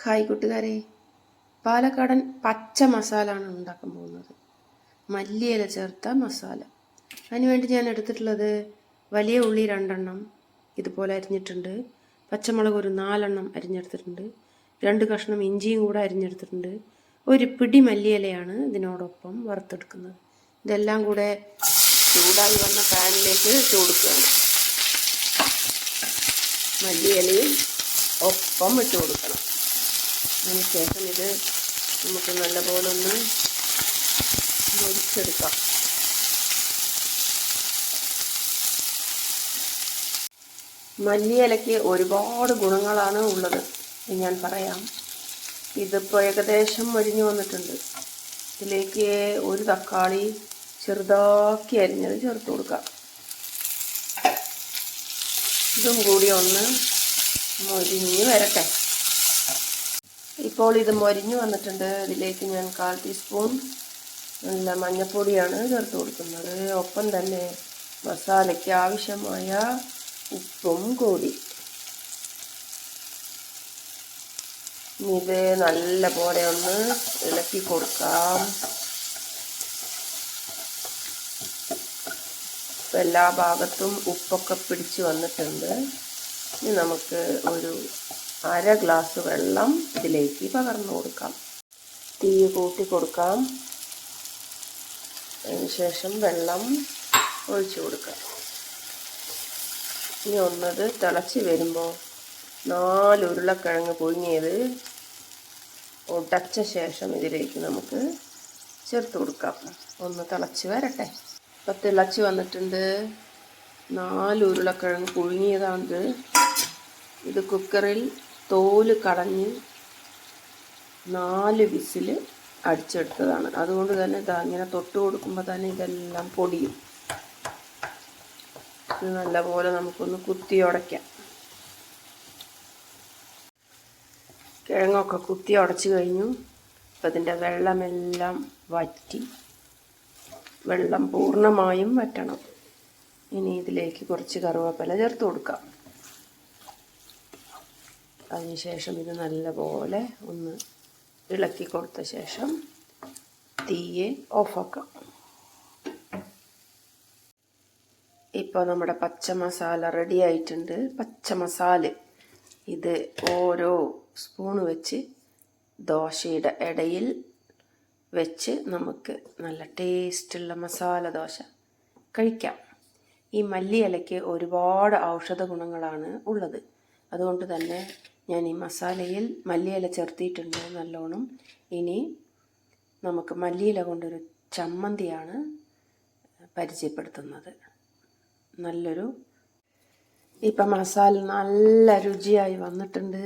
Hi കൂട്ടുകാരെ. പാലക്കാടൻ പച്ച മസാല ആണ് ഉണ്ടാക്കാൻ പോകുന്നത്. മല്ലിയില ചേർത്ത മസാല. അതിനുവേണ്ടി ഞാൻ എടുത്തിട്ടുള്ളത് വലിയ ഉള്ളി രണ്ടെണ്ണം ഇതുപോലെ അരിഞ്ഞിട്ടുണ്ട്. പച്ചമുളക് ഒരു നാലെണ്ണം അരിഞ്ഞെടുത്തിട്ടുണ്ട്. രണ്ട് കഷ്ണം ഇഞ്ചിയും കൂടെ അരിഞ്ഞെടുത്തിട്ടുണ്ട്. ഒരു പിടി മല്ലിയിലയാണ് ഇതിനോടൊപ്പം വറുത്തെടുക്കുന്നത്. ഇതെല്ലാം കൂടെ ചൂടായി വന്ന പാനിലേക്ക് ഇട്ട് കൊടുക്കുകയാണ്. മല്ലിയിലയും ഒപ്പം ഇട്ട് കൊടുക്കണം. അതിനുശേഷം ഇത് നമുക്ക് നല്ലപോലെ ഒന്ന് മുരിച്ചെടുക്കാം മല്ലിയിലയ്ക്ക് ഒരുപാട് ഗുണങ്ങളാണ് ഉള്ളത് ഞാൻ പറയാം. ഇതിപ്പോൾ ഏകദേശം മരിഞ്ഞു വന്നിട്ടുണ്ട്. ഇതിലേക്ക് ഒരു തക്കാളി ചെറുതാക്കി അരിഞ്ഞത് ചേർത്ത് കൊടുക്കാം. ഇതും കൂടി ഒന്ന് മൊരിഞ്ഞ് വരട്ടെ. ഇപ്പോൾ ഇത് മൊരിഞ്ഞു വന്നിട്ടുണ്ട്. ഇതിലേക്ക് ഞാൻ കാൽ ടീസ്പൂൺ നല്ല മഞ്ഞൾപ്പൊടിയാണ് ചേർത്ത് കൊടുക്കുന്നത്. ഒപ്പം തന്നെ മസാലയ്ക്ക് ആവശ്യമായ ഉപ്പും കൂടി. ഇത് നല്ല പോലെ ഒന്ന് ഇളക്കി കൊടുക്കാം. എല്ലാ ഭാഗത്തും ഉപ്പൊക്കെ പിടിച്ചു വന്നിട്ടുണ്ട്. ഇനി നമുക്ക് ഒരു അര ഗ്ലാസ് വെള്ളം ഇതിലേക്ക് പകർന്നു കൊടുക്കാം. തീ കൂട്ടി കൊടുക്കാം. അതിനുശേഷം വെള്ളം ഒഴിച്ചു കൊടുക്കാം. ഇനി ഒന്നത് തിളച്ച് വരുമ്പോൾ നാല് ഉരുളക്കിഴങ്ങ് പുഴുങ്ങിയത് ഉടച്ച ശേഷം ഇതിലേക്ക് നമുക്ക് ചേർത്ത് കൊടുക്കാം. ഒന്ന് തിളച്ച് വരട്ടെ. ഇപ്പം തിളച്ച് വന്നിട്ടുണ്ട്. നാല് ഉരുളക്കിഴങ്ങ് പുഴുങ്ങിയതാണിത്. ഇത് കുക്കറിൽ തോൽ കളഞ്ഞ് നാല് വിസിൽ അടിച്ചെടുത്തതാണ്. അതുകൊണ്ട് തന്നെ ഇതാ ഇങ്ങനെ തൊട്ട് കൊടുക്കുമ്പോൾ തന്നെ ഇതെല്ലാം പൊടിയും. ഇത് നല്ലപോലെ നമുക്കൊന്ന് കുത്തി ഉടയ്ക്കാം. കിഴങ്ങൊക്കെ കുത്തി ഉടച്ചു കഴിഞ്ഞു. അപ്പം ഇതിന്റെ വെള്ളമെല്ലാം വറ്റി വെള്ളം പൂർണമായും വറ്റണം. ഇനി ഇതിലേക്ക് കുറച്ച് കറുവപ്പില ചേർത്ത് കൊടുക്കാം. അതിനുശേഷം ഇത് നല്ലപോലെ ഒന്ന് ഇളക്കി കൊടുത്ത ശേഷം തീയെ ഓഫാക്കാം. ഇപ്പോൾ നമ്മുടെ പച്ച മസാല റെഡി ആയിട്ടുണ്ട്. പച്ച മസാല ഇത് ഓരോ സ്പൂൺ വെച്ച് ദോശയുടെ ഇടയിൽ വെച്ച് നമുക്ക് നല്ല ടേസ്റ്റുള്ള മസാല ദോശ കഴിക്കാം. ഈ മല്ലിയിലയ്ക്ക് ഒരുപാട് ഔഷധ ഗുണങ്ങളാണ് ഉള്ളത്. അതുകൊണ്ട് തന്നെ ഞാൻ ഈ മസാലയിൽ മല്ലിയില ചേർത്തിയിട്ടുണ്ട് നല്ലോണം. ഇനി നമുക്ക് മല്ലിയില കൊണ്ടൊരു ചമ്മന്തിയാണ് പരിചയപ്പെടുത്തുന്നത്. നല്ലൊരു ഇപ്പം മസാല നല്ല രുചിയായി വന്നിട്ടുണ്ട്.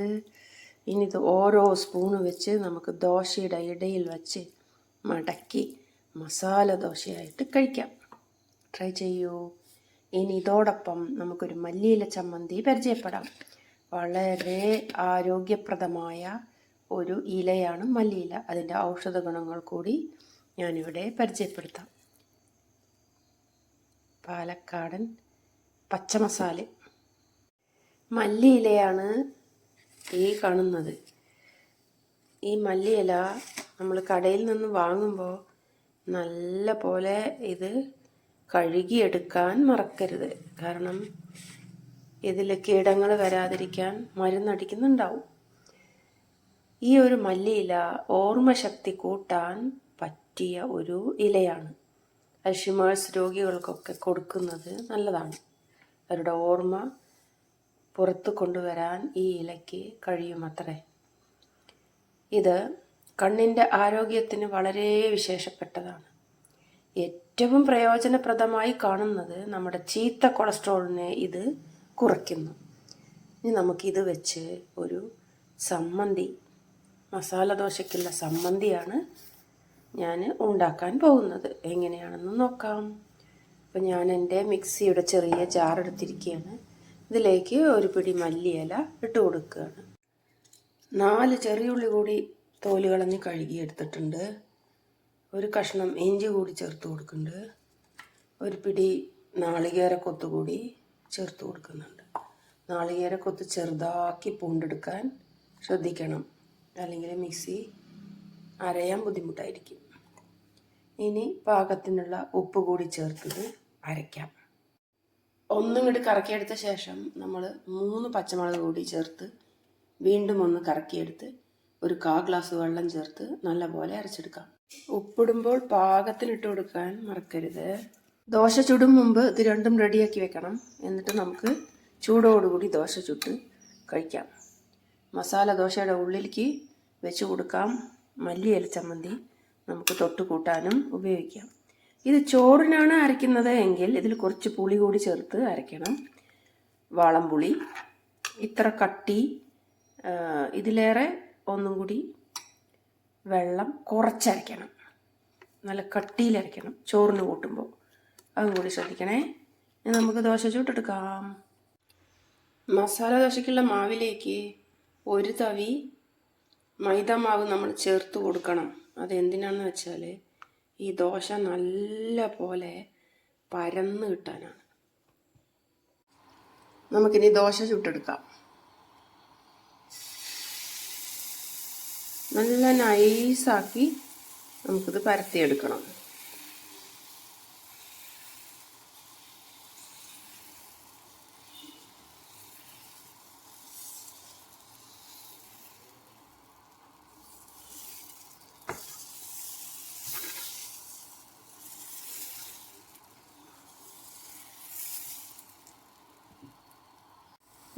ഇനി ഇത് ഓരോ സ്പൂണ് വെച്ച് നമുക്ക് ദോശയുടെ ഇടയിൽ വച്ച് മടക്കി മസാല ദോശയായിട്ട് കഴിക്കാം. ട്രൈ ചെയ്യൂ. ഇനി ഇതോടൊപ്പം നമുക്കൊരു മല്ലിയില ചമ്മന്തി പരിചയപ്പെടാം. വളരെ ആരോഗ്യപ്രദമായ ഒരു ഇലയാണ് മല്ലിയില. അതിന്റെ ഔഷധ ഗുണങ്ങൾ കൂടി ഞാനിവിടെ പരിചയപ്പെടുത്താം. പാലക്കാടൻ പച്ചമസാല. മല്ലിയിലയാണ് ഈ കാണുന്നത്. ഈ മല്ലിയില നമ്മൾ കടയിൽ നിന്ന് വാങ്ങുമ്പോൾ നല്ല പോലെ ഇത് കഴുകിയെടുക്കാൻ മറക്കരുത്. കാരണം ഇതിൽ കീടങ്ങൾ വരാതിരിക്കാൻ മരുന്നടിക്കുന്നുണ്ടാവും. ഈ ഒരു മല്ലിയില ഓർമ്മശക്തി കൂട്ടാൻ പറ്റിയ ഒരു ഇലയാണ്. അൽഷിമേഴ്സ് രോഗികൾക്കൊക്കെ കൊടുക്കുന്നത് നല്ലതാണ്. അവരുടെ ഓർമ്മ പുറത്തു കൊണ്ടുവരാൻ ഈ ഇലയ്ക്ക് കഴിയുമത്രേ. ഇത് കണ്ണിന്റെ ആരോഗ്യത്തിന് വളരെ വിശേഷപ്പെട്ടതാണ്. ഏറ്റവും പ്രയോജനപ്രദമായി കാണുന്നത് നമ്മുടെ ചീത്ത കൊളസ്ട്രോളിനെ ഇത് കുറയ്ക്കുന്നു. ഇനി നമുക്കിത് വെച്ച് ഒരു സമ്മന്തി മസാല ദോശയ്ക്കുള്ള സമ്മന്തിയാണ് ഞാൻ ഉണ്ടാക്കാൻ പോകുന്നത്. എങ്ങനെയാണെന്ന് നോക്കാം. അപ്പോൾ ഞാൻ എന്റെ മിക്സിയുടെ ചെറിയ ജാർ എടുത്തിരിക്കുകയാണ്. ഇതിലേക്ക് ഒരു പിടി മല്ലിയില ഇട്ട് കൊടുക്കുകയാണ്. നാല് ചെറിയുള്ളി കൂടി തോൽ കളഞ്ഞ് കഴുകി എടുത്തിട്ടുണ്ട്. ഒരു കഷ്ണം ഇഞ്ചി കൂടി ചേർത്ത് കൊടുക്കുന്നുണ്ട്. ഒരു പിടി നാളികേര കൊത്ത് കൂടി ചേർത്ത് കൊടുക്കുന്നുണ്ട്. നാളികേര കൊത്ത് ചെറുതാക്കി പൂണ്ടെടുക്കാൻ ശ്രദ്ധിക്കണം. അല്ലെങ്കിൽ മിക്സി അരയാൻ ബുദ്ധിമുട്ടായിരിക്കും. ഇനി പാകത്തിനുള്ള ഉപ്പ് കൂടി ചേർത്തത് അരയ്ക്കാം. ഒന്നും ഇങ്ങോട്ട് കറക്കിയെടുത്ത ശേഷം നമ്മൾ മൂന്ന് പച്ചമുളക് കൂടി ചേർത്ത് വീണ്ടും ഒന്ന് കറക്കിയെടുത്ത് ഒരു കാ ഗ്ലാസ് വെള്ളം ചേർത്ത് നല്ലപോലെ അരച്ചെടുക്കാം. ഉപ്പിടുമ്പോൾ പാകത്തിനിട്ട് കൊടുക്കാൻ മറക്കരുത്. ദോശ ചുടും മുമ്പ് ഇത് രണ്ടും റെഡിയാക്കി വെക്കണം. എന്നിട്ട് നമുക്ക് ചൂടോടുകൂടി ദോശ ചുട്ട് കഴിക്കാം. മസാല ദോശയുടെ ഉള്ളിലേക്ക് വെച്ച് കൊടുക്കാം. മല്ലിയില ചമ്മന്തി നമുക്ക് തൊട്ട് കൂട്ടാനും ഉപയോഗിക്കാം. ഇത് ചോറിനാണ് അരയ്ക്കുന്നത് എങ്കിൽ ഇതിൽ കുറച്ച് പുളി കൂടി ചേർത്ത് അരയ്ക്കണം. വാളംപുളി ഇത്ര കട്ടി ഇതിലേറെ ഒന്നും കൂടി വെള്ളം കുറച്ചരയ്ക്കണം. നല്ല കട്ടിയിലരയ്ക്കണം. ചോറിന് കൂട്ടുമ്പോൾ. അതും കൂടി ശ്രദ്ധിക്കണേ. ഇനി നമുക്ക് ദോശ ചൂട്ടെടുക്കാം. മസാല ദോശയ്ക്കുള്ള മാവിലേക്ക് ഒരു തവി മൈദ മാവ് നമ്മൾ ചേർത്ത് കൊടുക്കണം. അതെന്തിനാണെന്ന് വെച്ചാൽ ഈ ദോശ നല്ല പോലെ പരന്ന് കിട്ടാനാണ്. നമുക്കിനി ദോശ ചുട്ടെടുക്കാം. നല്ല നൈസാക്കി നമുക്കിത് പരത്തിയെടുക്കണം.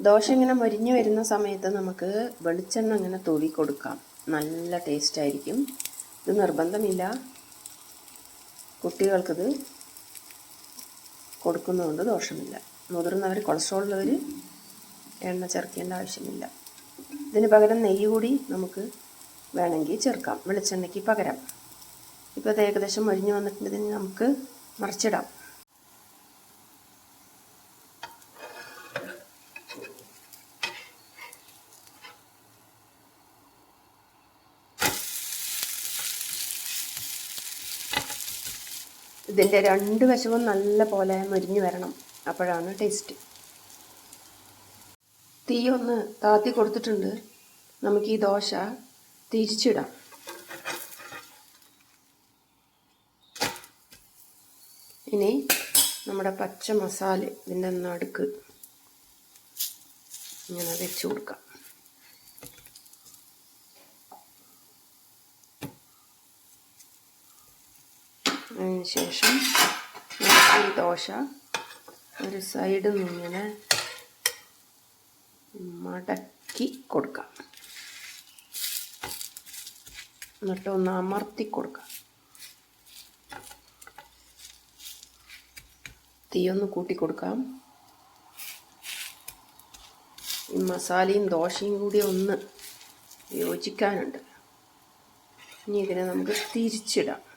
ദോശ ഇങ്ങനെ മൊരിഞ്ഞ് വരുന്ന സമയത്ത് നമുക്ക് വെളിച്ചെണ്ണ ഇങ്ങനെ തൂവി കൊടുക്കാം. നല്ല ടേസ്റ്റ് ആയിരിക്കും. ഇത് നിർബന്ധമില്ല. കുട്ടികൾക്കിത് കൊടുക്കുന്നതുകൊണ്ട് ദോഷമില്ല. മുതിർന്നവർ കൊളസ്ട്രോൾ ഉള്ളവർ എണ്ണ ചേർക്കേണ്ട ആവശ്യമില്ല. ഇതിന് പകരം നെയ്യ് കൂടി നമുക്ക് വേണമെങ്കിൽ ചേർക്കാം. വെളിച്ചെണ്ണയ്ക്ക് പകരം. ഇപ്പോൾ ഇത് ഏകദേശം മൊരിഞ്ഞ് വന്നിട്ടുണ്ടെങ്കിൽ നമുക്ക് മറിച്ചിടാം. ഇതിന്റെ രണ്ട് വശവും നല്ല പോലെ മുരിഞ്ഞു വരണം. അപ്പോഴാണ് ടേസ്റ്റ് തീ ഒന്ന് താത്തി കൊടുത്തിട്ടുണ്ട്. നമുക്ക് ഈ ദോശ തിരിച്ചിടാം. ഇനി നമ്മുടെ പച്ച മസാല ഇതിന്റെ നടുക്ക് ഇങ്ങനെ വെച്ച് കൊടുക്കാം. അതിന് ശേഷം ഒരു ദോശ ഒരു സൈഡിൽ നിന്ന് ഇങ്ങനെ മടക്കി കൊടുക്കാം. എന്നിട്ട് ഒന്ന് അമർത്തി കൊടുക്കാം. തീയൊന്ന് കൂട്ടി കൊടുക്കാം. ഈ മസാലയും ദോശയും കൂടി ഒന്ന് യോജിക്കാനുണ്ട്. ഇനി ഇതിനെ നമുക്ക് തിരിച്ചിടാം.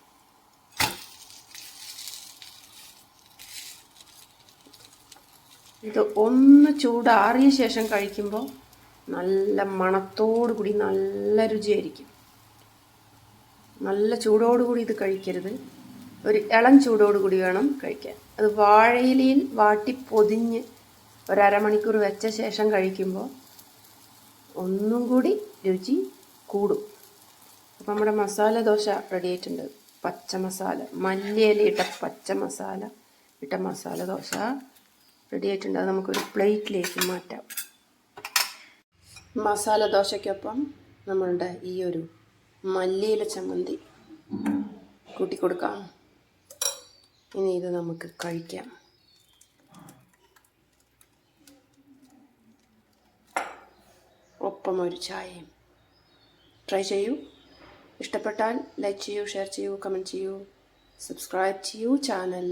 ഇത് ഒന്ന് ചൂടാറിയ ശേഷം കഴിക്കുമ്പോൾ നല്ല മണത്തോടു കൂടി നല്ല രുചിയായിരിക്കും. നല്ല ചൂടോടുകൂടി ഇത് കഴിക്കരുത്. ഒരു ഇളം ചൂടോടുകൂടി വേണം കഴിക്കാൻ. അത് വാഴയിലയിൽ വാട്ടി പൊതിഞ്ഞ് ഒരമണിക്കൂർ വെച്ച ശേഷം കഴിക്കുമ്പോൾ ഒന്നും കൂടി രുചി കൂടും. അപ്പം നമ്മുടെ മസാല ദോശ റെഡി ആയിട്ടുണ്ട്. പച്ച മസാല മല്ലിയില പച്ച മസാല ഇട്ട മസാല ദോശ. റെഡി ആയിട്ടുണ്ട്. അത് നമുക്കൊരു പ്ലേറ്റിലേക്ക് മാറ്റാം. മസാല ദോശയ്ക്കൊപ്പം നമ്മളുടെ ഈ ഒരു മല്ലിയില ചമ്മന്തി കൂട്ടിക്കൊടുക്കാം. ഇനി ഇത് നമുക്ക് കഴിക്കാം. ഒപ്പം ഒരു ചായയും. ട്രൈ ചെയ്യൂ. ഇഷ്ടപ്പെട്ടാൽ ലൈക്ക് ചെയ്യൂ ഷെയർ ചെയ്യൂ കമന്റ് ചെയ്യൂ സബ്സ്ക്രൈബ് ചെയ്യൂ ചാനൽ.